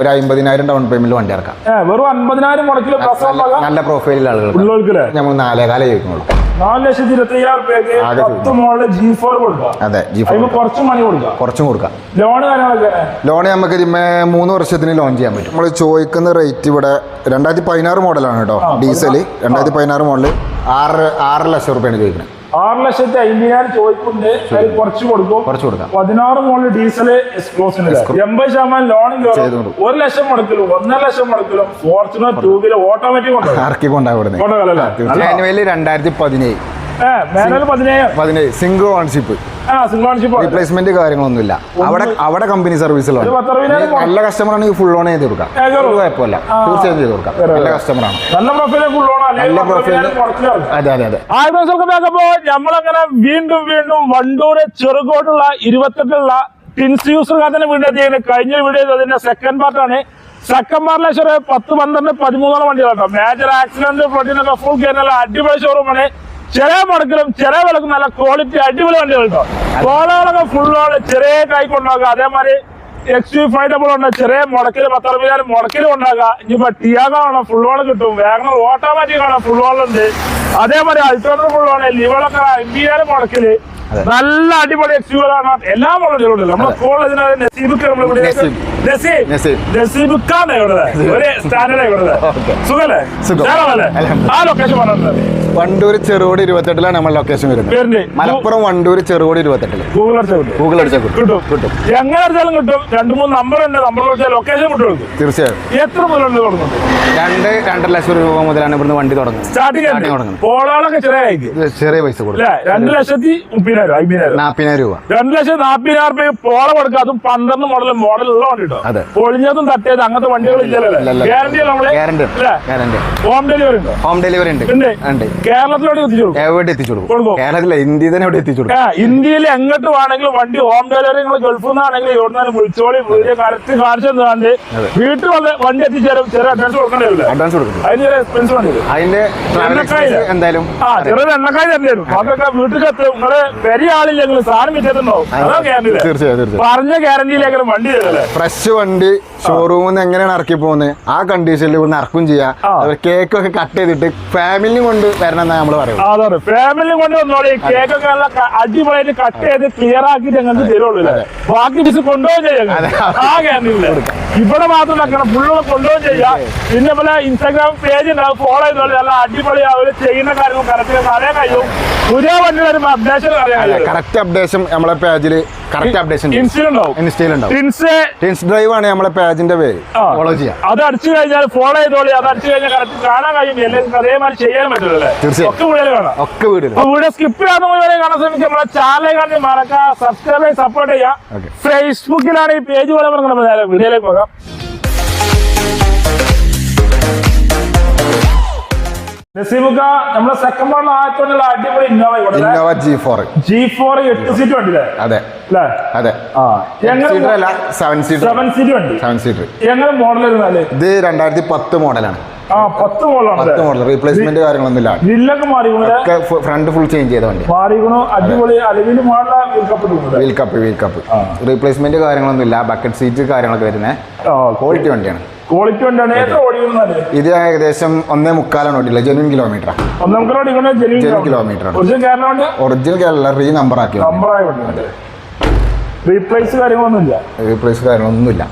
ഒരു അമ്പതിനായിരം down payment വണ്ടി ഇറക്കാം. വെറും അമ്പതിനായിരം പ്രസവം നല്ല പ്രൊഫൈലിൽ ആളുകൾ നമ്മൾ നാലേകാലം ചോദിക്കുന്നുള്ളൂ. നാല് ലക്ഷത്തി കുറച്ച് മണി കൊടുക്കാം. ലോൺ നമുക്ക് മൂന്ന് വർഷത്തിന് ലോൺ ചെയ്യാൻ പറ്റും. നമ്മൾ ചോദിക്കുന്ന റേറ്റ് ഇവിടെ രണ്ടായിരത്തി പതിനാറ് മോഡലാണ് കേട്ടോ ഡീസൽ രണ്ടായിരത്തി പതിനാറ് മോഡൽ ആറ് ആറ് ലക്ഷം റുപ്യാണ് ചോദിക്കുന്നത് ആറ് ലക്ഷത്തി അമ്പതിനായിരം ചോദിക്കുണ്ട് കുറച്ച് കൊടുക്കും. കുറച്ച് കൊടുക്കാം. പതിനാറ് മോളിൽ ഡീസൽ എക്സ്പ്ലോസിന് എൺപത് ശതമാനം ലോണിൽ ഒരു ലക്ഷം മുടക്കലും ഒന്നര ലക്ഷം മുടക്കലും ഫോർച്യൂണർ ടൂ വീലർ ഓട്ടോമാറ്റിക് കൊണ്ടുപോകും രണ്ടായിരത്തി പതിനേഴ്. പതിനേഴ്. പതിനേഴ്. സിംഗിൾ ഓൺഷിപ്പ് റീപ്ലേസ്മെന്റ് കാര്യങ്ങളൊന്നുമില്ല അവിടെ അവിടെ കമ്പനി സർവീസിലാണ് നല്ല കസ്റ്റമർ ആണെങ്കിൽ ഫുൾ ഓൺ ചെയ്ത് കൊടുക്കാം ഒരു കുഴപ്പമില്ല തീർച്ചയായും ചെയ്ത് കൊടുക്കാം നല്ല കസ്റ്റമറാണ് നല്ല പ്രൊഫൈൽ. അതെ അതെ അതെ ആയിരപ്പോ നമ്മളങ്ങനെ വീണ്ടും വീണ്ടും വണ്ടൂര് ചെറുകോട്ടുള്ള ഇരുപത്തെട്ടുള്ള ടിൻസ് യൂസർകാരനെ വീണ്ടും ചെയ്യുന്നത് കഴിഞ്ഞ വീഡിയോ അതിന്റെ സെക്കൻഡ് പാർട്ടാണ് സെക്കൻഡ് പാർട്ടിലെ ഒരു പത്ത് പന്ത്രണ്ട് പതിമൂന്നോളം വണ്ടികളുണ്ടോ മേജർ ആക്സിഡന്റ് ഫ്ലഡിനൊക്കെ ഫുൾ കേരള അടിപൊളി ഷോറൂമാണ് ചെറിയ മുടക്കിലും ചെറിയ വിലക്കും നല്ല ക്വാളിറ്റി അടിപൊളി വണ്ടികൾ കേട്ടോ കോളകളൊക്കെ ഫുള്ളോട് ചെറിയ കൈ കൊണ്ടുപോകുക. അതേമാതിരി എക്സ് യു ഫൈവ് ഡബിൾ ഉണ്ട് ചെറിയ മുടക്കിൽ പത്തറുപതിനായിരം മുടക്കിൽ ഉണ്ടാക്കുക ഇനിയിപ്പോ ടിയാഗോ ആണ് ഫുൾ ഓൺ കിട്ടും. വേഗം ഓട്ടോമാറ്റിക് ആണോ ഫുൾ ഓൺ ഉണ്ട്. അതേമാതിരി അൾട്ടോണർ ഫുൾ ഓൺ ലിവളൊക്കെ അമ്പതിനായിരം മുടക്കിൽ നല്ല അടിപൊളി എക്സ് യു ആണ് എല്ലാ മോഡലുകളും ഉണ്ട്. നമ്മുടെ കോളേജിന് നസീബിക്ക് നമ്മൾ ഇവിടെ നസീബ്. നസീബ് നസീബ്. നസീബിക്കാണ് ഇവിടെ. ഒരു സ്റ്റാൻഡേർഡ് ഇവിടെ. സുഖല്ലേ? സുഖം. ആ ലൊക്കേഷൻ പറഞ്ഞത് വണ്ടൂർ ചെറുകോട് ഇരുപത്തെട്ടിലാണ് നമ്മൾ ലൊക്കേഷൻ വരുന്നത്. മലപ്പുറം വണ്ടൂർ ചെറുകോട് ഇരുപത്തെട്ടിൽ. ഗൂഗിൾ അടിച്ചാൽ കിട്ടും. ഗൂഗിൾ അടിച്ചാൽ കിട്ടും. കിട്ടും. കിട്ടും. എങ്ങനെ അടിച്ചാലും കിട്ടും. രണ്ട് മൂന്ന് നമ്പർ ഉണ്ട്. നമ്പർ വിളിച്ചാൽ ലൊക്കേഷൻ കിട്ടും തീർച്ചയായും. എത്ര മുതലുണ്ട് തുടങ്ങുന്നത് രണ്ട് രണ്ടര ലക്ഷം രൂപ മുതലാണ് ഇവിടുന്ന് വണ്ടി തുടങ്ങുന്നത്. സ്റ്റാർട്ടിംഗ് Starting തുടങ്ങുന്നത്. പോളാളൊക്കെ ചെറിയ പൈസ കൊടുക്കും. രണ്ട് ലക്ഷത്തി മുപ്പതിനായിരം അമ്പതിനായിരം. നാപ്പതിനായിരം രൂപ. രണ്ട് ലക്ഷം നാപ്പതിനായിരം രൂപ പോള കൊടുക്കുക. അതും പന്ത്രണ്ട് മോഡൽ മോഡൽ ഉള്ള വണ്ടി കേട്ടോ അതെ. പൊളിഞ്ഞതും തട്ടിയത് അങ്ങനത്തെ വണ്ടികൾ ഇല്ലല്ലേ ഗ്യാരണ്ടി ഹോം ഡെലിവറി ഉണ്ട്. ഹോം ഡെലിവറി ഉണ്ട്. ഉണ്ട്. ഉണ്ട്. കേരളത്തിലോട്ട് എത്തിച്ചു കൊടുക്കും. എവിടെ എത്തിച്ചു കൊടുക്കും. കേരളത്തിലെ ഇന്ത്യ തന്നെ എവിടെ എത്തിച്ചു കൊടുക്കും? ഇന്ത്യയിൽ എങ്ങോട്ട് വേണമെങ്കിലും വണ്ടി ഹോം ഡെലിവറി നിങ്ങൾ ഗൾഫിൽ നിന്നാണെങ്കിൽ എവിടുന്നാലും വിളിച്ചോളി വീഡിയോ കറക്റ്റ് കാണിച്ചു തന്നാണ്ട് വീട്ടിൽ വന്ന് വണ്ടി എത്തിച്ചേരും ചെറിയ അഡ്വാൻസ് കൊടുക്കണ്ടല്ലോ അഡ്വാൻസ് കൊടുക്കും അതിന് ചെറിയ എക്സ്പെൻസ് വേണ്ടി അതിന്റെ ട്രാവൽ എന്തായാലും ആ ചെറിയ എണ്ണക്കായി തന്നെ വരും. അതൊക്കെ വീട്ടിൽ എത്തും നിങ്ങൾ വലിയ ആളില്ലെങ്കിൽ സാധനം വിറ്റത്തുണ്ടാവും അതാ. ഗ്യാരണ്ടി തീർച്ചയായും പറഞ്ഞ ഗ്യാരണ്ടിയിലേക്ക് വണ്ടി തരല്ലേ? ഫ്രഷ് വണ്ടി ഷോറൂമിൽ നിന്ന് എങ്ങനെയാണ് ഇറക്കി പോകുന്നത്? ആ കണ്ടീഷനിൽ ഇവിടുന്ന് ഇറക്കും ചെയ്യാം. കേക്കൊക്കെ കട്ട് ചെയ്തിട്ട് ഫാമിലി കൊണ്ട് എന്നാ നമ്മൾ പറയുന്നത്. അതാണ് ഫാമിലി കൊണ്ട് വന്നോളി. കേക്ക് നല്ല അടിപൊളിയായിട്ട് കട്ട് ചെയ്ത് ക്ലിയർ ആക്കിയിട്ട് ഞങ്ങൾക്ക് തരുള്ളൂ ബാക്കി ബിസ് കൊണ്ടുപോകും ചെയ്യാം. ആ ഗ്യാരണ്ടി ഇവിടെ മാത്രം വെക്കണം ഫുള്ള് കൊണ്ടുപോകും ചെയ്യാം. പിന്നെ പോലെ ഇൻസ്റ്റാഗ്രാം പേജ് ഉണ്ടാവും ഫോളോ ചെയ്തോളി നല്ല അടിപൊളി അവർ ചെയ്യുന്ന കാര്യങ്ങൾ കറക്റ്റ് അറിയാൻ കഴിയും. പുതിയ വണ്ടി വരുമ്പോ അപ്ഡേഷൻ കഴിയും. കറക്റ്റ് അപ്ഡേഷൻ നമ്മളെ പേജിൽ കറക്റ്റ് അപ്ഡേഷൻ ടിൻസ് ഡ്രൈവ് ആണ് നമ്മളെ പേജിന്റെ പേര്. ഫോളോ ചെയ്യാം. അത് അടിച്ചു കഴിഞ്ഞാൽ ഫോളോ ചെയ്തോളി. അത് അടിച്ചു കഴിഞ്ഞാൽ കറക്റ്റ് കാണാൻ കഴിയും. എല്ലാവർക്കും അതേമാതിരി ചെയ്യാൻ പറ്റില്ലല്ലേ? തീർച്ചയായും. ഒക്കെ വീഡിയോ സ്കിപ്പ് ചെയ്യാതെ കാണാൻ ശ്രമിക്കുക. നമ്മളെ ചാനൽ കാണി സബ്സ്ക്രൈബ് സപ്പോർട്ട് ചെയ്യാം ഫേസ്ബുക്കിലാണ് ഈ പേജ് പോലെ നേരെ വീഡിയോയിലേക്ക് പോകാം. നസീബുക്ക നമ്മളെ സെക്കൻഡ് പാർട്ടിൽ ആയിട്ടുള്ള അടിപൊളി Innova Innova G four G four എട്ട് സീറ്റ് വണ്ടിയില്ലേ അതെ. അല്ലേ? അതെ. ആ. എങ്ങനെ സീറ്റർ അല്ല സെവൻ സീറ്റർ സെവൻ സീറ്റ് വണ്ടി സെവൻ സീറ്റർ എങ്ങനെ മോഡൽ ഇത് രണ്ടായിരത്തി പത്ത് മോഡലാണ് പത്ത് മോഡൽ റീപ്ലേസ്മെന്റ് കാര്യങ്ങളൊന്നുമില്ല. ഒക്കെ ഫ്രണ്ട് ഫുൾ ചേഞ്ച് ചെയ്ത വണ്ടി wheel cup wheel cup. Replacement കാര്യങ്ങളൊന്നും ഇല്ല ബക്കറ്റ് സീറ്റ് കാര്യങ്ങളൊക്കെ വരുന്നത് ക്വാളിറ്റി വണ്ടിയാണ്. ക്വാളിറ്റി ഉണ്ടാണ് എത്ര ഇത് ഏകദേശം ഒന്നേ മുക്കാലാണ് ഓടിയില്ല genuine kilometre ഓടിക്കണ genuine kilometre original Kerala original Kerala re number ആക്കി നമ്പർ റീപ്ലേസ് കാര്യങ്ങളൊന്നുമില്ല. റീപ്ലേസ് കാര്യങ്ങളൊന്നുമില്ല.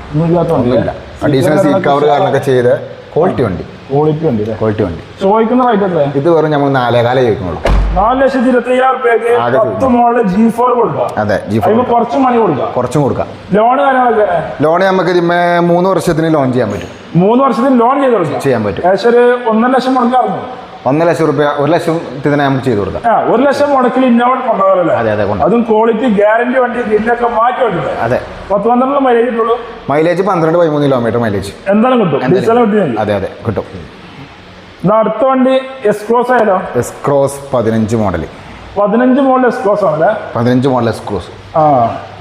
ഒന്നുമില്ല. അഡീഷണൽ സീറ്റ് കവർ കാരണമൊക്കെ ചെയ്ത് ക്വാളിറ്റി വണ്ടി. ക്വാളിറ്റി ഉണ്ട് ക്വാളിറ്റി ചോദിക്കുന്ന റേറ്റ് എത്ര ഇത് വെറും നമ്മൾ നാലേകാലേ ചോദിക്കുന്നുള്ളൂ. നാല് ലക്ഷത്തി ഇരുപത്തി അയ്യായിരം ജി ഫോർ കൊടുക്കാം. അതെ ജി ഫോർ കുറച്ച് മണി കൊടുക്കാം. കുറച്ചും കൊടുക്കാം. ലോൺ കാര്യങ്ങളൊക്കെ? ലോൺ നമുക്ക് മൂന്ന് വർഷത്തിന് ലോൺ ചെയ്യാൻ പറ്റും. മൂന്ന് വർഷത്തിന് ലോൺ ചെയ്ത് കൊടുക്കാം. ചെയ്യാൻ പറ്റും. ഏകദേശം ഒരു ഒന്നര ലക്ഷം മുടക്കാറുണ്ട് ഒന്നര ലക്ഷം റുപ്യ ഒരു ലക്ഷം ഇതിനെ നമുക്ക് ചെയ്തു കൊടുക്കാം. ആ ഒരു ലക്ഷം മുടക്കിൽ ഇന്നോവ കൊണ്ടുപോകലല്ലേ അതെ അതെ കൊണ്ട് അതും ക്വാളിറ്റി ഗ്യാരണ്ടി വണ്ടി ഇതിനൊക്കെ മാറ്റി വണ്ടില്ലേ അതെ. പത്ത് പന്ത്രണ്ട് മൈലേജ് ഉള്ളൂ മൈലേജ് പന്ത്രണ്ട് പതിമൂന്ന് കിലോമീറ്റർ മൈലേജ് എന്തായാലും കിട്ടും? അതെ അതെ കിട്ടും. അടുത്ത വണ്ടി എസ് ക്രോസ് ആയാലോ? എസ് ക്രോസ് പതിനഞ്ച് മോഡൽ പതിനഞ്ച് മോഡൽ എസ് ക്രോസ് ആണല്ലേ? പതിനഞ്ച് മോഡൽ എസ് ക്രോസ് ആ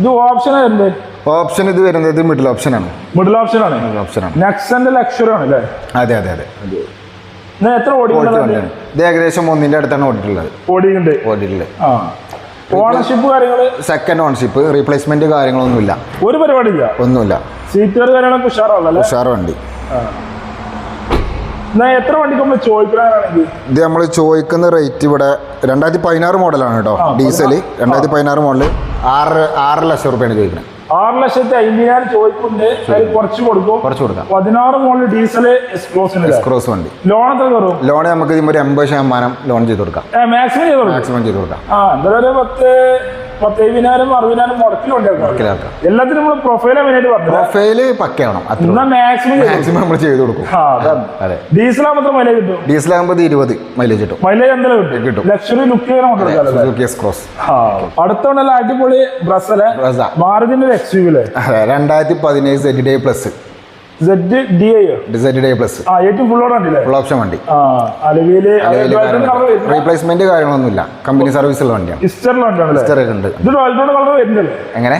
ഇത് ഓപ്ഷൻ ആയിരുന്നേ ഓപ്ഷൻ ഇത് വരുന്നത് മിഡിൽ ഓപ്ഷൻ ആണ്. മിഡിൽ ഓപ്ഷൻ ആണ്. മിഡിൽ ആണ്. നെക്സന്റെ ലക്ഷറി ആണ് അല്ലേ അതെ അതെ. അതെ. എത്ര വണ്ടിയാണ് ഇത് ഏകദേശം ഒന്നിന്റെ അടുത്താണ് ഓടിയിട്ടുള്ളത്. ഓടിയിട്ടുണ്ട്. ഓടിയിട്ടുള്ളത് ആ. ഓണർഷിപ്പ് കാര്യങ്ങൾ സെക്കൻഡ് ഓൺഷിപ്പ് റീപ്ലേസ്മെന്റ് കാര്യങ്ങളൊന്നുമില്ല. ഒരു പരിപാടിയില്ല? ഒന്നുമില്ല. സീറ്റുകൾ കാര്യങ്ങളൊക്കെ ഉഷാറാണല്ലേ ഉഷാർ വണ്ടി എത്ര വണ്ടി നമ്മൾ ചോദിക്കാനാണെങ്കിൽ ഇത് നമ്മൾ ചോദിക്കുന്ന റേറ്റ് ഇവിടെ രണ്ടായിരത്തി പതിനാറ് മോഡലാണ് കേട്ടോ ഡീസൽ ഡീസൽ രണ്ടായിരത്തി പതിനാറ് മോഡൽ ആറ് ആറ് ലക്ഷം റുപ്യാണ് ചോദിക്കുന്നത് ആറ് ലക്ഷത്തി അയ്യായിരം ചോദിക്കുന്നുണ്ട് അതിൽ കുറച്ച് കൊടുക്കും. കുറച്ച് കൊടുക്കാം. പതിനാറ് മോളിൽ ഡീസൽ എക്സ്ക്രോസ് വണ്ടി. ലോൺ എത്ര കയറും ലോൺ നമുക്ക് ഇതിന് ഒരു എൺപത് ശതമാനം ലോൺ ചെയ്ത് കൊടുക്കാം. മാക്സിമം ചെയ്ത് കൊടുക്കും. മാക്സിമം ചെയ്ത് കൊടുക്കാം. ആ എന്തായാലും ഒരു പത്ത് പത്തേവിനായിരം അറുപതിനായിരം മുടക്കിലുണ്ട് മുടക്കിലാക്കാം. എല്ലാത്തിനും നമ്മൾ പ്രൊഫൈൽ പ്രൊഫൈൽ പക്കയാവണം മാക്സിമം മാക്സിമം നമ്മൾ ചെയ്ത് കൊടുക്കും. ഡീസൽ ആകുമ്പോൾ മൈലേജ് കിട്ടും? ഡീസലാകുമ്പോൾ ഇരുപത് മൈലേജ് കിട്ടും. മൈലേജ് എന്തായാലും കിട്ടും. കിട്ടും. ലക്ഷറി ലുക്ക് ക്രോസ് അടുത്തോണ്ടല്ല അടിപൊളി ബ്രസൽ ബ്രസ. മാരുതിന്റെ എക്സ് യുവിലെ അതെ രണ്ടായിരത്തി പതിനേഴ് Zeta plus full option വണ്ടി. റീപ്ലേസ്മെന്റ് കാര്യങ്ങളൊന്നുമില്ല. കമ്പനി വണ്ടിയാണ്. ഉണ്ട്. എങ്ങനെ?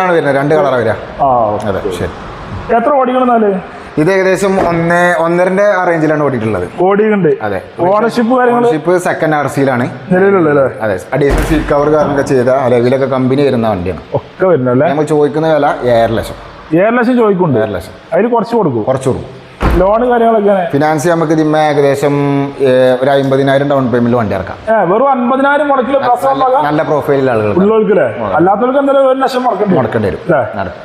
ആണ് വരുന്നത്. രണ്ട് കളറാണ് വരിക. ആ അതെ ശരി. എത്ര ഓടിക്കണമെന്നാൽ ഇത് ഏകദേശം ഒന്ന് ഒന്നരന്റെ ആ റേഞ്ചിലാണ് ഓടിയിട്ടുള്ളത് അതെ. ഓണർഷിപ്പ് സെക്കൻഡ് ആർ സിയിലാണ് അതെ. അഡീഷണൽ സീറ്റ് കവർ കാര്യങ്ങളൊക്കെ ചെയ്ത അലവിലൊക്കെ കമ്പനി വരുന്ന വണ്ടിയാണ്. ഒക്കെ വരുന്നല്ലേ നമ്മൾ ചോദിക്കുന്ന വില ഏഴര ലക്ഷം. ഏഴ് ലക്ഷം ചോദിക്കുന്നുണ്ട്. ഏഴ് ലക്ഷം. അതിൽ കുറച്ച് കൊടുക്കും. കുറച്ച് കൊടുക്കും. ലോണ് കാര്യങ്ങളൊക്കെയാണ് ഫിനാൻസ് നമുക്ക് ഇതിമ്മ ഏകദേശം ഒരു അമ്പതിനായിരം ഡൗൺ പേയ്മെന്റ് വണ്ടി ഇറക്കാം. വെറും അമ്പതിനായിരം മുടക്കിൽ നല്ല- പ്രൊഫൈലിൽ ആളുകൾ ഉള്ളവർക്കല്ലേ? അല്ലാത്തവർക്ക് എന്തായാലും ഒരു ലക്ഷം മുടക്കേണ്ടി മുടക്കേണ്ടി വരും.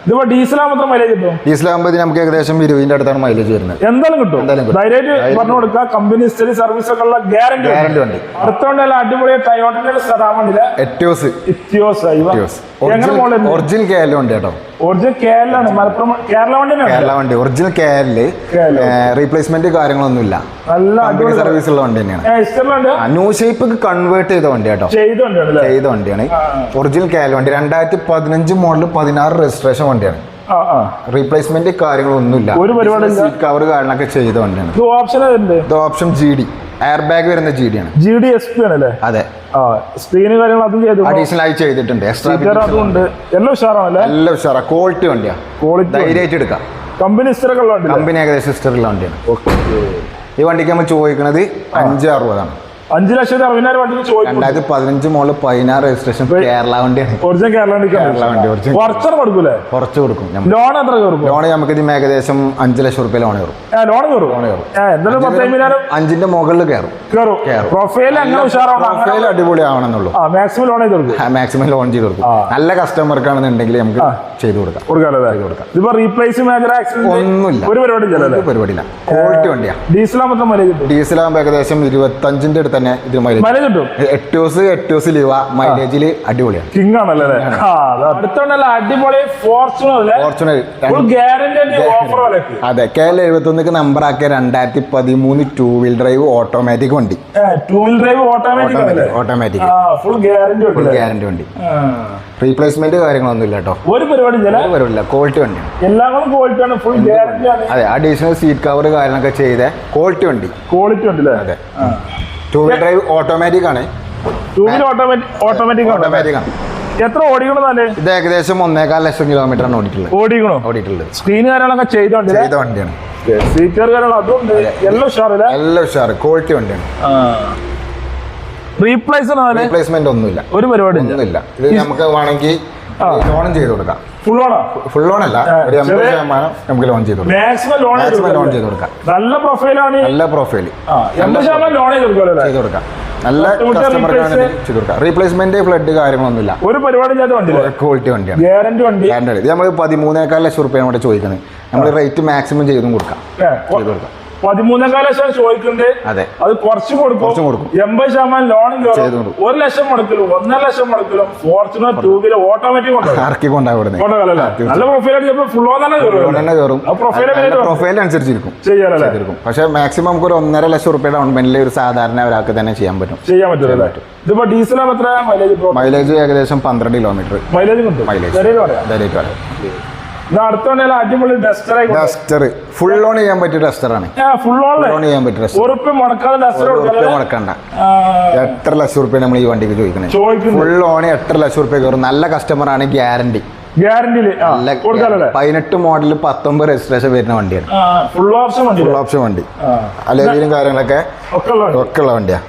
ഇതിപ്പോ ഡീസലാകുമ്പോൾ മൈലേജ് കിട്ടും? ഡീസലാകുമ്പോൾ നമുക്ക് ഏകദേശം ഇരുപതിന്റെ അടുത്താണ് മൈലേജ് വരുന്നത്. എന്തായാലും കിട്ടും. ഡയറക്റ്റ്. ധൈര്യമായിട്ട് പറഞ്ഞു കൊടുക്കുക. കമ്പനി സ്റ്റഡി സർവീസ് ഒക്കെ ഉള്ള ഗ്യാരണ്ടി ഗ്യാരണ്ടി വണ്ടി. അടുത്തോണ്ടല്ല അടിപൊളി ടയോട്ടിന്റെ സെറാമണ്ടിൽ എറ്റോസ് എങ്ങനെ മോഡൽ ഒറിജിനൽ കെ എൽ വണ്ടി കേട്ടോ. ഒറിജിനൽ കേരളാണ് മലപ്പുറം കേരള വണ്ടി കേരള വണ്ടി. ഒറിജിനൽ കെ എല്ലിൽ റീപ്ലേസ്മെന്റ് കാര്യങ്ങളൊന്നുമില്ല. നല്ല സർവീസ് ഉള്ള വണ്ടി? തന്നെയാണ് ന്യൂ ഷേപ്പ് കൺവേർട്ട് ചെയ്ത വണ്ടി കേട്ടോ. ചെയ്ത വണ്ടിയാണ്. ഒറിജിനൽ കെ എൽ വണ്ടി. രണ്ടായിരത്തി പതിനഞ്ച് മോഡൽ പതിനാറ് രജിസ്ട്രേഷൻ വണ്ടിയാണ്. റീപ്ലേസ്മെന്റ് കാര്യങ്ങളൊന്നുമില്ല. ഒരു പരിപാടി കവർ കാര്യങ്ങളൊക്കെ ചെയ്ത വണ്ടിയാണ്. Option G D airbag വരുന്ന ജി ഡി ആണ്. ജി ഡി എസ് പി ആണല്ലേ അതെ. സ്ക്രീന് കാര്യങ്ങൾ അതും ചെയ്തു. അഡീഷണൽ ആയി ചെയ്തിട്ടുണ്ട്. എക്സ്ട്രാ എല്ലാം ഉഷാറാണല്ലേ എല്ലാം ഉഷാറാ. ക്വാളിറ്റി വണ്ടിയാ. ക്വാളിറ്റി ധൈര്യമായിട്ട് എടുക്കാം. കമ്പനി കമ്പനി ഏകദേശം ഹിസ്റ്ററിലുള്ള വണ്ടിയാണ്. ഈ വണ്ടിക്ക് നമ്മൾ ചോദിക്കുന്നത് അഞ്ച് അറുപതാണ്. അഞ്ചു ലക്ഷത്തി അറുപതിനായിരം വണ്ടിക്ക് ചോദിക്കും രണ്ടായിരത്തി പതിനഞ്ച് മോൾ പതിനാറ് രജിസ്ട്രേഷൻ കേരള വണ്ടിയാണ്. ഒറിജിനൽ കേരള കേരള വണ്ടി കുറച്ചർ കൊടുക്കൂലേ? കുറച്ച് കൊടുക്കും ലോൺ എത്ര കയറും ലോൺ നമുക്ക് ഇതിന് ഏകദേശം അഞ്ച് ലക്ഷം റുപ്യ ലോൺ കയറും. ലോൺ കയറും? കയറും. എന്തായാലും പത്തമ്പതിനായിരം അഞ്ചിന്റെ മുകളിൽ കയറും. കയറും. കയറും. പ്രൊഫൈൽ അങ്ങനെ പ്രൊഫൈൽ അടിപൊളി ആവണമെന്നുള്ളൂ മാക്സിമം ലോൺ ചെയ്ത് കൊടുക്കും. മാക്സിമം ലോൺ ചെയ്ത് കൊടുക്കും. നല്ല കസ്റ്റമർക്ക് ആണെന്നുണ്ടെങ്കിൽ നമുക്ക് ചെയ്ത് കൊടുക്കാം. കൊടുക്കാല്ലേ ഇതിപ്പോ റീപ്ലേസ് മേജർ ആക്സിഡന്റ് ഒന്നുമില്ല. ഒരു പരിപാടി പരിപാടിയില്ല. ക്വാളിറ്റി വണ്ടിയാ. ഡീസൽ ഡീസലാകുമ്പോൾ ഏകദേശം ഇരുപത്തഞ്ചിന്റെ അടുത്ത് തന്നെ ഇത് മൈലേജ് കിട്ടും. എട്ട് ദിവസം ലീവ മൈലേജിൽ അടിപൊളിയാണ്. കിങ് ആണല്ലേ? അടുത്തോണ്ടല്ല അടിപൊളി ഫോർച്യൂണർ ഫുൾ അതെ കെ എൽ എഴുപത്തൊന്നിക്ക് നമ്പർ ആക്കിയ രണ്ടായിരത്തി പതിമൂന്ന് ടൂ വീൽ ഡ്രൈവ് ഓട്ടോമാറ്റിക് വണ്ടി two wheel drive automatic automatic full guarantee ഉണ്ട് ഗ്യാരണ്ടി വണ്ടി. റീപ്ലേസ്മെന്റ് കാര്യങ്ങളൊന്നും ഇല്ല കേട്ടോ. ഒരു പരിപാടി ഒരു പരിപാടിയില്ല. ക്വാളിറ്റി വണ്ടി. എല്ലാം ക്വാളിറ്റിയാണ് ക്വാളിറ്റി ആണ്. ഫുൾ ഗ്യാരണ്ടി അതെ അഡീഷണൽ സീറ്റ് കവർ കാര്യങ്ങളൊക്കെ ചെയ്ത ക്വാളിറ്റി വണ്ടി. ക്വാളിറ്റി വണ്ടി അല്ലേ? അതെ. ടൂ വീൽ ഡ്രൈവ് ഓട്ടോമാറ്റിക് ആണ്. ടു വീൽ ഓട്ടോമാറ്റിക് ഓട്ടോമാറ്റിക് ആണ്. ഓട്ടോമാറ്റിക് ആണ്. എത്ര ഓടിക്കണമെന്നല്ലേ ഇത് ഏകദേശം ഒന്നേകാൽ ലക്ഷം കിലോമീറ്റർ ആണ് ഓടിയിട്ടുള്ളത്. ഓടിക്കണോ? ഓടിയിട്ടുള്ളത്. സ്ക്രീൻ കാര്യങ്ങളൊക്കെ ചെയ്തോണ്ട് ചെയ്ത വണ്ടിയാണ്. സ്പീക്കർ കാര്യങ്ങൾ അതുണ്ട്. എല്ലാം ഉഷാറില്ല? എല്ലാം ഉഷാറ്. ക്വാളിറ്റി വണ്ടിയാണ്. റീപ്ലേസ് റീപ്ലേസ്മെന്റ് ഒന്നുമില്ല. ഒരു പരിപാടി ഒന്നുമില്ല. ഇത് നമുക്ക് വേണമെങ്കിൽ ലോണും ചെയ്ത് കൊടുക്കാം. ഫുൾ ഓണോ ഫുൾ ലോൺ അല്ല. ഒരു എൺപത് ശതമാനം നമുക്ക് ലോൺ ചെയ്ത് മാക്സിമം ലോൺ മാക്സിമം ലോൺ ചെയ്ത് കൊടുക്കാം നല്ല പ്രൊഫൈലാണ് നല്ല പ്രൊഫൈൽ എൺപത് ശതമാനം ലോൺ ചെയ്ത് കൊടുക്കാം നല്ല പത്തുമുട്ട കസ്റ്റമർക്ക് replace- ചെയ്ത് കൊടുക്കാം റീപ്ലേസ്മെന്റ് ഫ്ലഡ് കാര്യങ്ങളൊന്നുമില്ല. ഒരു പരിപാടി ക്വാളിറ്റി വണ്ടിയാണ്. ഗ്യാരണ്ടി വണ്ടി. ഗ്യാരണ്ടി ഇത് നമ്മൾ പതിമൂന്നേക്കാൽ ലക്ഷം റുപ്യാണ് ഇവിടെ ചോദിക്കുന്നത്. നമ്മൾ റേറ്റ് മാക്സിമം ചെയ്തും കൊടുക്കാം. ചെയ്ത് കൊടുക്കാം പതിമൂന്നേക്കാൽ ലക്ഷം ചോദിക്കുന്നുണ്ട്. അതെ. അത് കുറച്ച് കൊടുക്കും. കൊടുക്കും. എൺപത് ശതമാനം ലോണും ചെയ്ത് കയറും. കൊടുക്കും. ഒരു ലക്ഷം മുടക്കലും ഒന്നര ലക്ഷം മുടക്കലും ഫോർച്യൂണർ ടൂ വീലർ ഓട്ടോമാറ്റിക് നല്ല പ്രൊഫൈൽ ഫുൾ തന്നെ കയറും? പ്രൊഫൈൽ അനുസരിച്ചിരിക്കും ചെയ്യാനല്ലേ പക്ഷേ മാക്സിമം നമുക്ക് ഒരു ഒന്നര ലക്ഷം റുപ്യ ഡൗൺ പേയ്മെന്റിൽ ഒരു സാധാരണ ഒരാൾക്ക് തന്നെ ചെയ്യാൻ പറ്റും. ചെയ്യാൻ പറ്റും ഇതിപ്പോ എത്ര മൈലേജ് മൈലേജ് ഏകദേശം പന്ത്രണ്ട് കിലോമീറ്റർ മൈലേജ് മൈലേജ് പറയാം. ഡസ്റ്റർ ഫുൾ ഓൺ ചെയ്യാൻ പറ്റിയ ഡസ്റ്ററാണ് ഫുൾ ഓൺ ചെയ്യാൻ പറ്റിയ മുടക്കണ്ട. എട്ടര ലക്ഷം റുപ്യ നമ്മൾ ഈ വണ്ടിക്ക് ചോദിക്കണേ ഫുൾ ഓൺ എട്ടര ലക്ഷം റുപ്യ കയറും? നല്ല കസ്റ്റമർ ആണ് ഗ്യാരണ്ടി പതിനെട്ട് മോഡൽ പത്തൊമ്പത് രജിസ്ട്രേഷൻ വരുന്ന വണ്ടിയാണ്. ഫുൾ ഓപ്ഷൻ വണ്ടി. ഫുൾ ഓപ്ഷൻ വണ്ടി. ആ. കാര്യങ്ങളൊക്കെ ഒക്കെ ഉള്ള വണ്ടിയാ.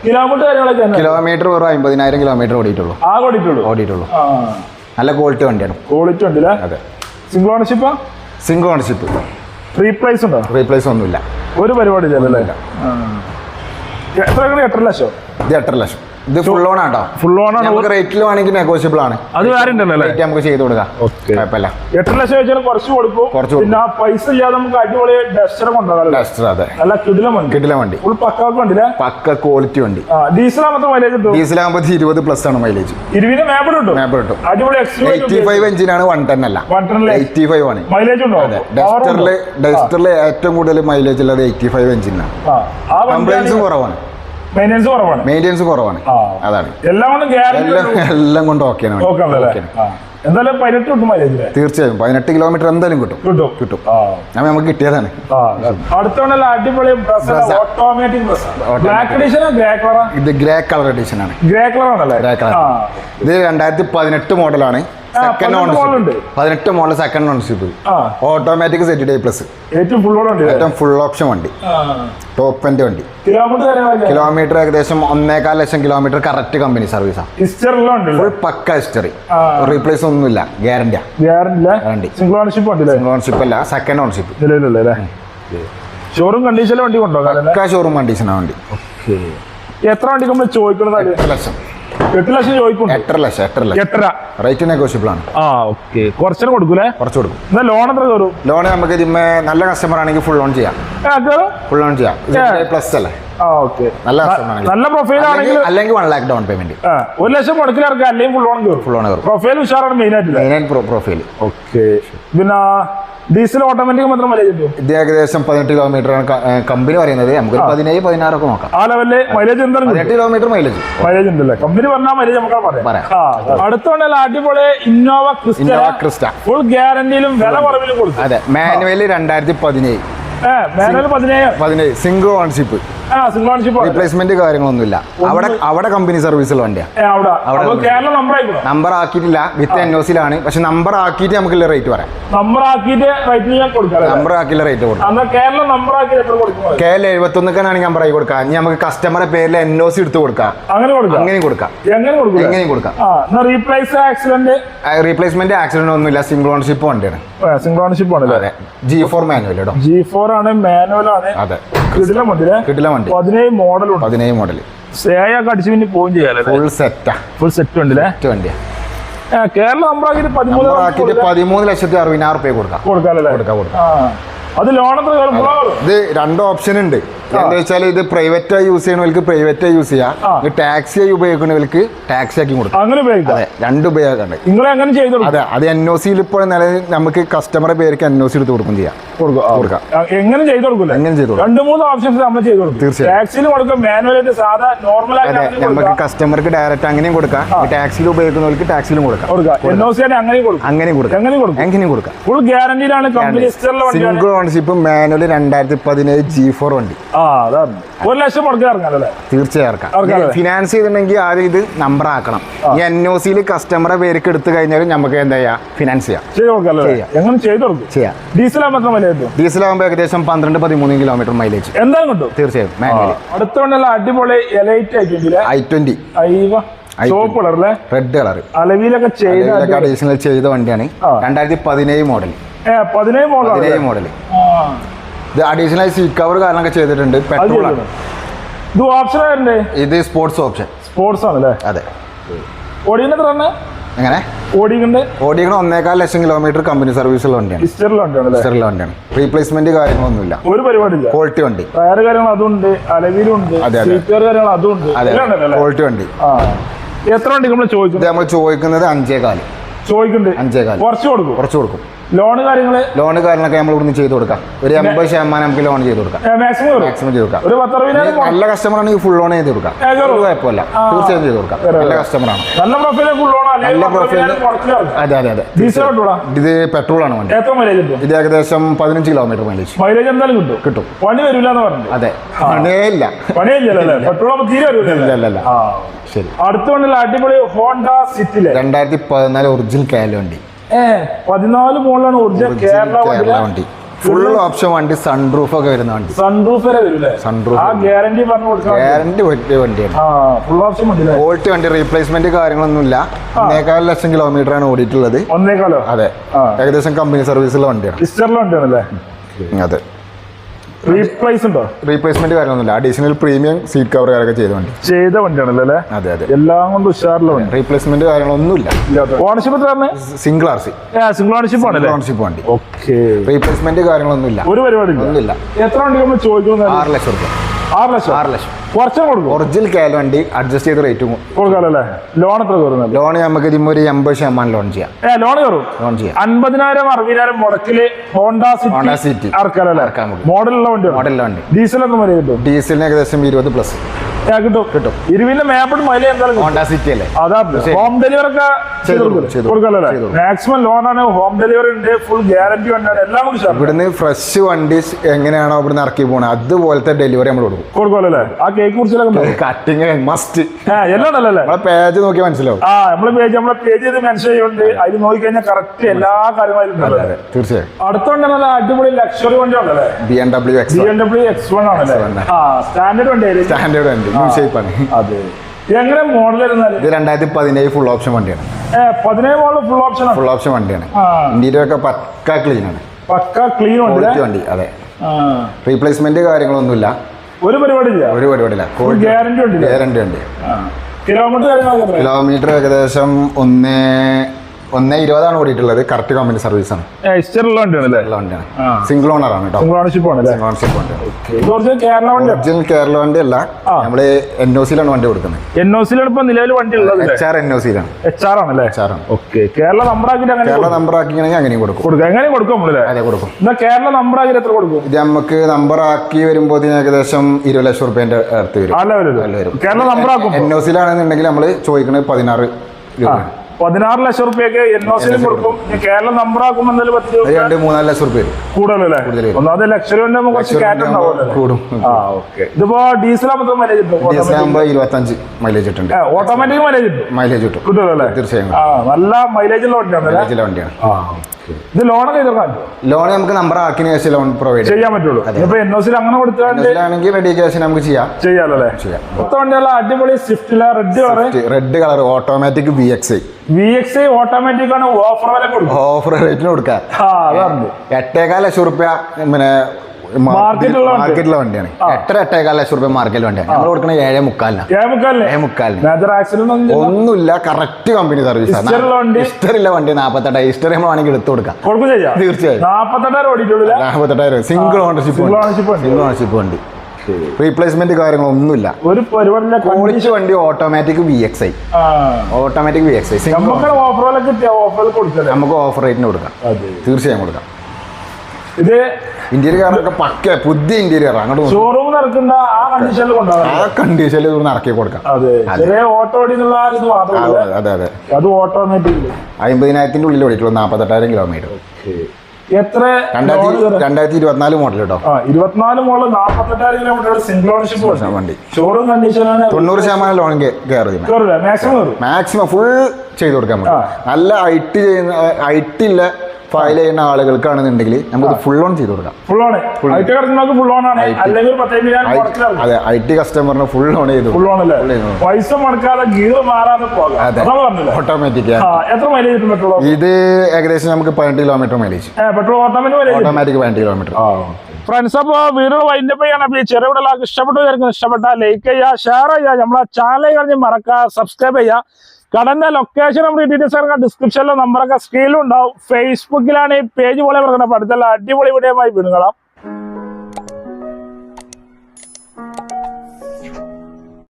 വണ്ടിയാണ് കിലോമീറ്റർ വെറും അമ്പതിനായിരം കിലോമീറ്റർ ഓടിയിട്ടുള്ളൂ. ഓടിയിട്ടുള്ളൂ. നല്ല ക്വാളിറ്റി വണ്ടിയാണ്. ക്വാളിറ്റി ഉണ്ടല്ലേ അതെ. Single ownership single ownership replace ഉണ്ടോ? റീപ്ലേസ് ഒന്നുമില്ല. ഒരു പരിപാടി ഇല്ല എത്ര എത്ര എട്ടര ലക്ഷം? ഇത് എട്ടര ലക്ഷം. ഇത് full on auto. Full on ആണ്. നമുക്ക് റേറ്റിൽ വേണമെങ്കിൽ നെഗോഷ്യബിൾ ആണ്. അത് വേറെ ഉണ്ടല്ലോ റേറ്റ് നമുക്ക് ചെയ്ത് കൊടുക്കാം. കുഴപ്പമില്ല. എട്ട് ലക്ഷം വെച്ചാൽ കുറച്ച് കൊടുക്കും. കുറച്ച് പിന്നെ ആ പൈസ ഇല്ലാതെ നമുക്ക് അടിപൊളി ഡസ്റ്റർ കൊണ്ടുപോകാം ഡസ്റ്റർ അതെ. അല്ല കിടില വണ്ടി. കിടില വണ്ടി. ഫുൾ പക്ക വണ്ടി പക്ക ക്വാളിറ്റി വണ്ടി. ഡീസൽ ആകുമ്പോൾ മൈലേജ് കിട്ടും? ഡീസൽ ആകുമ്പോൾ ഇരുപത് പ്ലസ് ആണ് മൈലേജ് ഇരുവിന് മാപ്പ് കിട്ടും? മാപ്പ് കിട്ടും. അടിപൊളി എയ്റ്റി ഫൈവ് എഞ്ചിനാണ് വൺ ടെൻ അല്ല. Ton അല്ലേ? എയ്റ്റി ഫൈവ് ആണ്. മൈലേജ് ഉണ്ടോ? അതെ. ഡസ്റ്ററിൽ ഡസ്റ്ററിൽ ഏറ്റവും കൂടുതൽ മൈലേജ് ഉള്ളത് എയ്റ്റി ഫൈവ് എഞ്ചിനാണ് കംപ്ലൈൻസും കുറവാണ്. മെയിന്റെനൻസ് കുറവാണ്. മെയിന്റെനൻസ് കുറവാണ്. അതാണ്. എല്ലാം കൊണ്ടും എല്ലാം കൊണ്ട് ഓക്കെയാണ്. എന്തായാലും പതിനെട്ട് കിട്ടും മൈലേജ് തീർച്ചയായും. പതിനെട്ട് കിലോമീറ്റർ എന്തായാലും കിട്ടും. കിട്ടും. കിട്ടും. ഞാൻ നമുക്ക് കിട്ടിയതാണ്. അടിപൊളി ഓട്ടോമാറ്റിക്. ബ്ലാക്ക് എഡിഷൻ ഗ്രേ ഇത് ഗ്രേ കളർ എഡിഷൻ ആണ്. ഗ്രേ കളർ ആണല്ലേ? ഗ്രേ. ആ. ഇത് രണ്ടായിരത്തി പതിനെട്ട് മോഡലാണ് സെക്കൻഡ് 18 ഉണ്ട്. ഓണർഷിപ്പ് പതിനെട്ട് model second ownership automatic Zeta plus ഏറ്റവും ഫുൾ ഏറ്റവും ഫുൾ ഓപ്ഷൻ വണ്ടി. ടോപ്പ് എൻഡ് വണ്ടി. കിലോമീറ്റർ ഏകദേശം ഒന്നേകാൽ ലക്ഷം കിലോമീറ്റർ കറക്റ്റ് കമ്പനി സർവീസാണ് ഫുൾ പക്ക ഹിസ്റ്ററി. റീപ്ലേസ് ഒന്നുമില്ല. ഗ്യാരണ്ടിയാ guarantee. Single ownership single ownership അല്ല? സെക്കൻഡ് ഓണർഷിപ്പ് ഷോറൂം കണ്ടീഷനിലെ വണ്ടി കൊണ്ടുപോകാം പക്ക ഷോറൂം കണ്ടീഷനാണ് വണ്ടി. എത്ര വണ്ടി നമ്മൾ ചോദിക്കുന്നത് ലക്ഷം. എട്ട് ലക്ഷം ചോദിക്കും എട്ടര ലക്ഷം എട്ടര ലക്ഷം. എട്ടര. റേറ്റ് നെഗോഷ്യബിൾ ആണ്. ആ ഓക്കെ കുറച്ചിന് കൊടുക്കൂലേ? കുറച്ച് കൊടുക്കും. എന്നാ ലോൺ എത്ര കയറും ലോൺ നമുക്ക് ഇതിന്മേ നല്ല കസ്റ്റമർ ആണെങ്കിൽ ഫുൾ ഓൺ ചെയ്യാം. ഫുൾ ഓൺ ചെയ്യാം. പ്ലസ് അല്ലേ? നല്ല നല്ല പ്രൊഫൈൽ ആണെങ്കിൽ അല്ലെങ്കിൽ- വൺ ലാക്ക് ഡൗൺ പേയ്മെന്റ് ഒരു ലക്ഷം മുടക്കിൽ ഇറക്കുക അല്ലെങ്കിൽ ഫുൾ ഓൺ കയറും ഫുൾ ഓൺ കയറും പ്രൊഫൈൽ ഉഷാറാണ് മെയിൻ ആയിട്ട് മെയിൻ ആയിട്ട് പ്രൊഫൈൽ ഓക്കെ. പിന്നെ ഡീസൽ ഓട്ടോമാറ്റിക് മാത്രം മൈലേജ് ഇത് ഏകദേശം പതിനെട്ട് കിലോമീറ്റർ ആണ്. കമ്പനി പറയുന്നത്. നമുക്ക് പതിനേഴ് പതിനാറൊക്കെ നോക്കാം. ആ ലെവലിൽ മൈലേജ് എന്താണ് പതിനെട്ട് കിലോമീറ്റർ മൈലേജ് മൈലേജ് ഉണ്ടല്ലേ? കമ്പനി പറഞ്ഞാൽ മൈലേജ് നമുക്ക് പറയാം. അടുത്തോണ്ടല്ല അടിപൊളി Innova Crysta Innova Crysta full ഗ്യാരണ്ടിയിലും വില കുറവിലും കൊടുക്കും. അതെ. മാനുവലി രണ്ടായിരത്തി പതിനേഴ്. മാനുവൽ പതിനേഴ്. പതിനേഴ്. സിംഗിൾ ഓൺഷിപ്പ് റീപ്ലേസ്മെന്റ് കാര്യങ്ങളൊന്നുമില്ല. അവിടെ അവിടെ കമ്പനി സർവീസുള്ള വണ്ടിയാ. അവിടെ. അവിടെ കേരള നമ്പർ ആക്കിയിട്ടില്ല. വിത്ത് എൻ ഒ സിയിലാണ് പക്ഷെ നമ്പർ ആക്കിയിട്ട് നമുക്കുള്ള റേറ്റ് പറയാം. നമ്പർ ആക്കിയിട്ട് റേറ്റ് ഞാൻ കൊടുക്കാം നമ്പർ ആക്കിയുള്ള റേറ്റ് കൊടുക്കാം. കേരള നമ്പർ ആക്കി കൊടുക്കും. ഇനി നമുക്ക് കസ്റ്റമറെ പേരിൽ എൻ ഒ സി എടുത്ത് കൊടുക്കാം. അങ്ങനെ കൊടുക്കാം? അങ്ങനെയും കൊടുക്കാം. എങ്ങനെ കൊടുക്കും? റീപ്ലേസ്മെന്റ് ആക്സിഡന്റ് ഒന്നുമില്ല. സിംഗിൾ ഓൺഷിപ്പ് വണ്ടിയാണ്. Single ownership G four manual G four ആണ് മാനുവൽ ആണ്. അതെ. കിടിലം വണ്ടിയിലെ കിട്ടില്ല വണ്ടി പതിനേഴ് ഉണ്ട്. പതിനേഴ് മോഡൽ സേയൊക്കെ അടിച്ച് പിന്നെ പോവും ചെയ്യാലോ ഫുൾ സെറ്റാ ഫുൾ സെറ്റ് ഉണ്ടല്ലേ? സെറ്റ് വണ്ടിയാ. കേരള നമ്പർ ആക്കിയിട്ട് പതിമൂന്ന് പതിമൂന്ന് ലക്ഷത്തി അറുപതിനായിരം റുപ്യ കൊടുക്കാം. കൊടുക്കാം കൊടുക്കാം അത് ലോൺ എത്ര ഇത് രണ്ട് ഓപ്ഷൻ ഉണ്ട്. എന്താ വെച്ചാൽ ഇത് പ്രൈവറ്റ് ആയി യൂസ് ചെയ്യണവർക്ക് പ്രൈവറ്റ് ആയി യൂസ് ചെയ്യാം. ടാക്സി ആയി ഉപയോഗിക്കുന്നവർക്ക് ടാക്സി ആക്കി കൊടുക്കാം. അങ്ങനെ ഉപയോഗിക്കാം? അതെ രണ്ട് ഉപയോഗമുണ്ട് നിങ്ങൾ അങ്ങനെ ചെയ്തു അതെ അത് എൻ ഒ സിയിൽ ഇപ്പോൾ നിലവിൽ നമുക്ക് കസ്റ്റമറെ പേർക്ക് എൻ ഒ സി എടുത്ത് കൊടുക്കും ചെയ്യാം. കൊടുക്കും. എങ്ങനെ ചെയ്തു കൊടുക്കില്ല? എങ്ങനെ ചെയ്തു രണ്ട് മൂന്ന് ഓപ്ഷൻസ് നമ്മൾ ചെയ്തു കൊടുക്കും. തീർച്ചയായും. കൊടുക്കും മാനുവലായിട്ട് സാധാ നോർമൽ അതെ നമുക്ക് കസ്റ്റമർക്ക് ഡയറക്റ്റ് അങ്ങനെയും കൊടുക്കാം. ടാക്സിയിൽ ഉപയോഗിക്കുന്നവർക്ക് ടാക്സിയിലും കൊടുക്കാം. എൻ ഒ സി അങ്ങനെയും കൊടുക്കും. അങ്ങനെയും കൊടുക്കാം. എങ്ങനെ കൊടുക്കും. എങ്ങനെയും കൊടുക്കാം. ഫുൾ ഗ്യാരണ്ടിയിലാണ് സിംഗിൾ ഓണർഷിപ്പ് മാനുവൽ രണ്ടായിരത്തി പതിനേഴ് ജി ഫോർ വണ്ടി. ഒരു ലക്ഷം മുടക്കി തീർച്ചയായും. ഫിനാൻസ് ചെയ്തിട്ടുണ്ടെങ്കിൽ ആദ്യം ഇത് നമ്പർ ആക്കണം. ഈ എൻ ഒ സിയിൽ കസ്റ്റമറെ പേർക്ക് എടുത്തു കഴിഞ്ഞാൽ നമുക്ക് എന്താ ചെയ്യാ? ഫിനാൻസ് ചെയ്യാം. ചെയ്യാം. എങ്ങനെ ചെയ്ത് ചെയ്യാം. ഡീസൽ ഡീസൽ ആകുമ്പോൾ ഏകദേശം പന്ത്രണ്ട് പതിമൂന്ന് കിലോമീറ്റർ മൈലേജ് എന്തായാലും കിട്ടും. തീർച്ചയായും മാനുവൽ അടുത്തോണ്ടുള്ള അടിപൊളി ഐ ട്വന്റി ചോപ്പ് കളർ അല്ലേ റെഡ് കളർ അലവിയിലൊക്കെ ചെയ്ത. അഡീഷണൽ ചെയ്ത വണ്ടിയാണ്. രണ്ടായിരത്തി പതിനേഴ് മോഡൽ പതിനേഴ് മോഡൽ പതിനേഴ് മോഡൽ ഇത് അഡീഷണൽ സീറ്റ് കവർ കാരണമൊക്കെ ചെയ്തിട്ടുണ്ട്. പെട്രോൾ ആണ്. ഇത് ഓപ്ഷൻ ആയിരുന്നേ ഇത് സ്പോർട്സ് ഓപ്ഷൻ സ്പോർട്സ് ആണല്ലേ അതെ. ഓടിക്കുന്ന എത്ര തന്നെ എങ്ങനെ? ഓടിക്കണ്ട് ഓടിക്കണ ഒന്നേകാൽ ലക്ഷം കിലോമീറ്റർ കമ്പനി സർവീസുള്ള വണ്ടിയാണ്. ഹിസ്റ്ററിലുള്ള വണ്ടിയാണ് റീപ്ലേസ്മെന്റ് കാര്യങ്ങളൊന്നുമില്ല. ഒരു പരിപാടിയില്ല. ക്വാളിറ്റി വണ്ടി. ടയർ കാര്യങ്ങൾ അതുണ്ട് അലവിലുണ്ട് അതെ, അതെ. കാര്യങ്ങൾ അതുണ്ട്. അതെ ക്വാളിറ്റി വണ്ടി. ആ. എത്ര വണ്ടി നമ്മൾ ചോദിച്ചു? നമ്മൾ ചോദിക്കുന്നത് അഞ്ചേകാൽ ചോദിക്കുന്നുണ്ട്. അഞ്ചേകാൽ കുറച്ച് കൊടുക്കും. കുറച്ച് കൊടുക്കും. ലോണ് കാര്യങ്ങൾ ലോണ് കാര്യങ്ങളൊക്കെ നമ്മൾ ഇവിടുന്ന് ചെയ്ത് കൊടുക്കാം. ഒരു എൺപത് ശതമാനം നമുക്ക് ലോൺ ചെയ്ത് കൊടുക്കാം. മാക്സിമം ചെയ്ത് കൊടുക്കാം. നല്ല കസ്റ്റമർ ആണെങ്കിൽ ഫുൾ ലോൺ ചെയ്ത് കൊടുക്കാം. ഒരു കുഴപ്പമില്ല. തീർച്ചയായും ചെയ്ത് കൊടുക്കാം. നല്ല കസ്റ്റമർ ആണ്. നല്ല അല്ലെങ്കിൽ അതെ അതെ അതെ. ഇത് പെട്രോൾ ആണ് വണ്ടി. ഇത് ഏകദേശം പതിനഞ്ച് കിലോമീറ്റർ മൈലേജ് മൈലേജ് എന്തായാലും കിട്ടും. കിട്ടും. പണി വരില്ല എന്ന് പറഞ്ഞു അതെ പണേ ഇല്ല. ആ. ശരി. അടുത്തുകൊണ്ടുള്ള അടിപൊളി ഹോണ്ട സിറ്റിയിലെ രണ്ടായിരത്തി പതിനാല് ഒറിജിനൽ കാല വണ്ടി. പതിനാല് മോളിലാണ് ഒറിജിനൽ കേരള വണ്ടി. ഫുൾ ഓപ്ഷൻ വണ്ടി സൺറൂഫ് ഒക്കെ വരുന്ന വണ്ടി. സൺറൂഫ് വരെ ആ ഗ്യാരണ്ടി പറഞ്ഞു കൊടുക്കാം ഗ്യാരണ്ടി പറ്റിയ വണ്ടിയാണ്. ഫുൾ ഓപ്ഷൻ ക്വാളിറ്റി വണ്ടി റീപ്ലേസ്മെന്റ് കാര്യങ്ങളൊന്നുമില്ല. ഒന്നേകാൽ ലക്ഷം കിലോമീറ്റർ ആണ് ഓടിയിട്ടുള്ളത്. ഒന്നേക്കാലോ അതെ. ഏകദേശം കമ്പനി സർവീസുള്ള വണ്ടിയാണ്. അതെ. റീപ്ലേസ് ഉണ്ടോ? റീപ്ലേസ്മെന്റ് കാര്യമൊന്നുമില്ല. അഡീഷണൽ പ്രീമിയം സീറ്റ് കവർ കാര്യമൊക്കെ ചെയ്ത വണ്ടി. ചെയ്ത വണ്ടിയാണല്ലോ അല്ലേ? അതെ അതെ. എല്ലാം കൊണ്ട് ഉഷാറിലുള്ള വണ്ടി. റീപ്ലേസ്മെന്റ് കാര്യങ്ങളൊന്നുമില്ല. ഓണർഷിപ്പ് എത്ര പറഞ്ഞേ? Single R C single ownership ആണല്ലേ ഓണർഷിപ്പ് വണ്ടി. ഓക്കെ റീപ്ലേസ്മെന്റ് കാര്യങ്ങളൊന്നുമില്ല. ഒരു പരിപാടി ഒന്നുമില്ല. എത്ര വണ്ടി നമ്മൾ ചോദിക്കുന്നത് ആറ് ലക്ഷം റുപ്യ. ആറ് ലക്ഷം? ആറ് ലക്ഷം. കുറച്ചും കൊടുക്കും. ഒറിജിനൽ കാൽ വണ്ടി അഡ്ജസ്റ്റ് ചെയ്ത് റേറ്റ് കൊടുക്കാമല്ലേ ലോൺ എത്ര കയറുന്നത്? ലോൺ നമുക്ക് ഇതിന് ഒരു എൺപത് ശതമാനം ലോൺ ചെയ്യാം. ഏ ലോൺ കയറും. ലോൺ ചെയ്യാം. അൻപതിനായിരം അറുപതിനായിരം മുടക്കിൽ ഹോണ്ട ഹോണ്ട സിറ്റി നമുക്ക്. മോഡലുള്ള വണ്ടി മോഡലുള്ള വണ്ടി. ഡീസൽ ഒന്നും വരെ കിട്ടും? ഡീസലിന് ഏകദേശം ഇരുപത് പ്ലസ് കിട്ടും. കിട്ടും. ഇരുവിന്റെ മാപ്പിട്ട് മൈലേജ് എന്തായാലും അതാ ഹോം ഡെലിവറി ഒക്കെ കൊടുക്കാമല്ലേ മാക്സിമം ലോൺ ആണ് ഹോം ഡെലിവറി ഉണ്ട് ഫുൾ ഗ്യാരണ്ടി ഉണ്ടാണ് എല്ലാം കൂടി ഇവിടുന്ന് ഫ്രഷ് വണ്ടി എങ്ങനെയാണോ ഇവിടുന്ന് ഇറക്കി പോണത് അതുപോലത്തെ ഡെലിവറി നമ്മൾ കൊടുക്കും. കൊടുക്കുമല്ലേ ആ കേക്ക് കുറിച്ചൊക്കെ കട്ടിങ് മസ്റ്റ് എല്ലാം നമ്മളെ പേജ് നോക്കി മനസ്സിലാവും. ആ നമ്മൾ പേജ് നമ്മളെ പേജ് ചെയ്ത് മെൻഷൻ ചെയ്യുന്നുണ്ട്. അതിൽ നോക്കിക്കഴിഞ്ഞാൽ കറക്റ്റ് എല്ലാ കാര്യങ്ങളും തീർച്ചയായും. അടുത്ത വണ്ടി നല്ല അടിപൊളി ലക്ഷറി വണ്ടി ഉണ്ടല്ലേ? B M W B X M W X one ആണല്ലേ? X1. ആ സ്റ്റാൻഡേർഡ് വണ്ടി സ്റ്റാൻഡേർഡ് വണ്ടി. ഷേപ്പാണ് അതെ. എങ്ങനെ മോഡൽ ഇത് രണ്ടായിരത്തി പതിനേഴ് ഫുൾ ഓപ്ഷൻ വണ്ടിയാണ് പതിനേഴ് model full option full option വണ്ടിയാണ്. ഇന്റീരിയർ ഒക്കെ പക്ക ക്ലീൻ ആണ്. പക്ക ക്ലീൻ ഉണ്ട് വണ്ടി അതെ. റീപ്ലേസ്മെന്റ് കാര്യങ്ങളൊന്നുമില്ല. ഒരു പരിപാടി ഇല്ല. ഒരു പരിപാടിയില്ല ഗ്യാരണ്ടി ഉണ്ട് ഗ്യാരണ്ടി ഉണ്ട് കിലോമീറ്റർ കിലോമീറ്റർ ഏകദേശം ഒന്ന് ഒന്ന് ഇരുപതാണ് ഓടിയിട്ടുള്ളത്. കറക്റ്റ് കമ്പനി സർവീസ് ആണ്. സിംഗിൾ ഓണർ ആണ് കേട്ടോ സിംഗിൾ ഓണർഷിപ്പ് ഒറിജിനൽ കേരള വണ്ടി അല്ല. നമ്മൾ എൻ ഒ സിയിലാണ് വണ്ടി കൊടുക്കുന്നത്. എൻ ഒ സിയിലാണ് ഇപ്പൊ നിലവിൽ വണ്ടി ഉള്ളത് എച്ച് ആർ എൻ ഒ സിയിലാണ് എച്ച് ആർ ആണല്ലേ എച്ച് ആർ ആണ്. ഓക്കെ. കേരള നമ്പർ ആക്കിയിട്ട് കേരള നമ്പർ ആക്കിയാണെങ്കിൽ അങ്ങനെയും കൊടുക്കും. കൊടുക്കും. നമ്മളല്ലേ അതെ കൊടുക്കും. എന്നാ കേരള നമ്പർ ആക്കി എത്ര കൊടുക്കും? ഇത് നമുക്ക് നമ്പർ ആക്കി വരുമ്പോൾ ഏകദേശം ഇരുപത് ലക്ഷം റുപ്യന്റെ അടുത്ത് വരും. കേരള നമ്പർ ആക്കും എൻ ഒ സിയിലാണെന്നുണ്ടെങ്കിൽ നമ്മൾ ചോദിക്കുന്നത് പതിനാറ് രൂപ പതിനാറ് ലക്ഷം റുപ്യൊക്കെ എൻ ഒ സിയിലും കൊടുക്കും. കേരളം നമ്പർ ആക്കുമ്പോൾ എന്തായാലും പത്ത് രണ്ട് മൂന്നാൽ ലക്ഷം റുപ്യ കൂടുതലല്ലേ? ഒന്നാമത് ലക്ഷം രൂപ കുറച്ച് കൂടും. ആ ഓക്കെ ഇതിപ്പോ ഡീസൽ ആകുമ്പോൾ മൈലേജ് കിട്ടും? ഇരുപത്തഞ്ച് മൈലേജ് കിട്ടുണ്ട് ഓട്ടോമാറ്റിക് മൈലേജ് കിട്ടും. മൈലേജ് കിട്ടും. കിട്ടുമല്ലോ തീർച്ചയായും നല്ല മൈലേജ് ഉള്ള വണ്ടിയാണല്ലേ? മൈലേജിലെ വണ്ടിയാണ്. ആ ഇത് ലോണൊക്കെ ലോൺ നമുക്ക് നമ്പർ ആക്കിന് ശേഷം ലോൺ പ്രൊവൈഡ് ചെയ്യാൻ പറ്റുള്ളൂ. ഇപ്പൊ എൻ ഒ അങ്ങനെ റെഡി ക്യാഷ് നമുക്ക് ചെയ്യാം. ചെയ്യാലോ അല്ലേ? ചെയ്യാം. മൊത്തം വണ്ടിയുള്ള അടിപൊളി സ്വിഫ്റ്റിലെ red colour red colour automatic V X I V X automatic ആണ് ഓഫർ വില ഓഫർ റേറ്റിന് കൊടുക്കാം. എട്ടേകാൽ ലക്ഷം റുപ്യ പിന്നെ മാർക്കറ്റിലുള്ള വണ്ടി. മാർക്കറ്റിലെ വണ്ടിയാണ്. എട്ടര എട്ടേകാൽ ലക്ഷം റുപ്യ മാർക്കറ്റിലെ വണ്ടിയാണ്. നമ്മൾ കൊടുക്കണ ഏഴേ മുക്കാലിനാണ് ഏഴേ മുക്കാലിന് ഇല്ല. ഒന്നുമില്ല. കറക്റ്റ് കമ്പനി സർവീസ് ഹിസ്റ്ററുള്ള വണ്ടി. ഹിസ്റ്ററില്ല വണ്ടി നാപ്പത്തെട്ട് ഹിസ്റ്ററി നമ്മൾ വേണമെങ്കിൽ എടുത്തു കൊടുക്കാം. കൊടുക്കും ചെയ്യാം. തീർച്ചയായും. നാപ്പത്തെട്ടായിരം സിംഗിൾ ഓണർഷിപ്പ്. സിംഗിൾ ഓണർഷിപ്പ് വണ്ടി. റീപ്ലേസ്മെന്റ് കാര്യങ്ങളൊന്നുമില്ല. ഒരു പരിപാടിയില്ല. ക്വാളിറ്റി വണ്ടി automatic V X I automatic V X I നമുക്ക് ഓഫർ റേറ്റിന് കൊടുക്കാം. തീർച്ചയായും കൊടുക്കാം. ഇത് ഇന്റീരിയർ കാരണമൊക്കെ പക്ക പുതിയ ഇന്റീരിയർ അങ്ങോട്ട് ഷോറൂം നടക്കുന്ന ആ കണ്ടീഷനിൽ കൊണ്ടുപോകാം. ആ കണ്ടീഷനിൽ ഇറക്കി കൊടുക്കാം. അതെ. ചെറിയ ഓട്ടോ അതെ അതെ. അത് ഓട്ടോമാറ്റിക് അമ്പതിനായിരത്തിന്റെ ഉള്ളിൽ ഓടിയിട്ടുള്ളൂ നാപ്പത്തെട്ടായിരം കിലോമീറ്റർ എത്ര രണ്ടായിരത്തി ഇരുപത്തിനാല് മോഡൽ കേട്ടോ ഇരുപത്തിനാല് മുകളിൽ നാപ്പത്തെട്ടായിരം കിലോമീറ്റർ സിംഗിൾ ഓണർഷിപ്പ് വണ്ടി. ഷോറൂം കണ്ടീഷനാണ് തൊണ്ണൂറ് ശതമാനം ലോൺ കയറി മാക്സിമം ഫുൾ ചെയ്ത് കൊടുക്കാൻ. പറ്റും. നല്ല ഐ ടി ചെയ്യുന്ന ഐ ടി ഇല്ല ഫയൽ ചെയ്യുന്ന ആളുകൾക്കാണെന്നുണ്ടെങ്കിൽ നമുക്ക് ഫുൾ ഓൺ ചെയ്ത് കൊടുക്കാം. ഫുൾ ഓൺ ഫുൾ ഓൺ ആണ്. അല്ലെങ്കിൽ അതെ ഐ ടി കസ്റ്റമറിന് ഫുൾ ഓൺ ചെയ്ത് ഫുൾ ഓൺ അല്ലേ? പൈസ മുടക്കാതെ ഗിയർ മാറാതെ പോകാം. ഓട്ടോമാറ്റിക് എത്ര മൈലേജ് പെട്രോൾ ഇത് ഏകദേശം നമുക്ക് പതിനെട്ട് kilometre mileage petrol automatic automatic പതിനെട്ട് കിലോമീറ്റർ ഫ്രണ്ട്സ് അപ്പൊ വീഡിയോ വൈൻഡപ്പ് ചെയ്യണം. അപ്പൊ ഈ ചെറിയ വീഡിയോ ഇഷ്ടപ്പെട്ടു വിചാരിക്കുന്നു. ഇഷ്ടപ്പെട്ട ലൈക്ക് ചെയ്യുക ഷെയർ ചെയ്യുക. നമ്മളെ ചാനൽ കഴിഞ്ഞ് മറക്കുക സബ്സ്ക്രൈബ് ചെയ്യുക. കടന്റെ ലൊക്കേഷൻ നമ്മൾ ഡീറ്റെയിൽസ് ഇറങ്ങാം ഡിസ്ക്രിപ്ഷനിലും നമ്പറൊക്കെ സ്ക്രീനിലുണ്ടാവും ഫേസ്ബുക്കിലാണ് ഈ പേജ് പോലെ പറഞ്ഞത് അടുത്തുള്ള അടിപൊളി ആയി കാണാം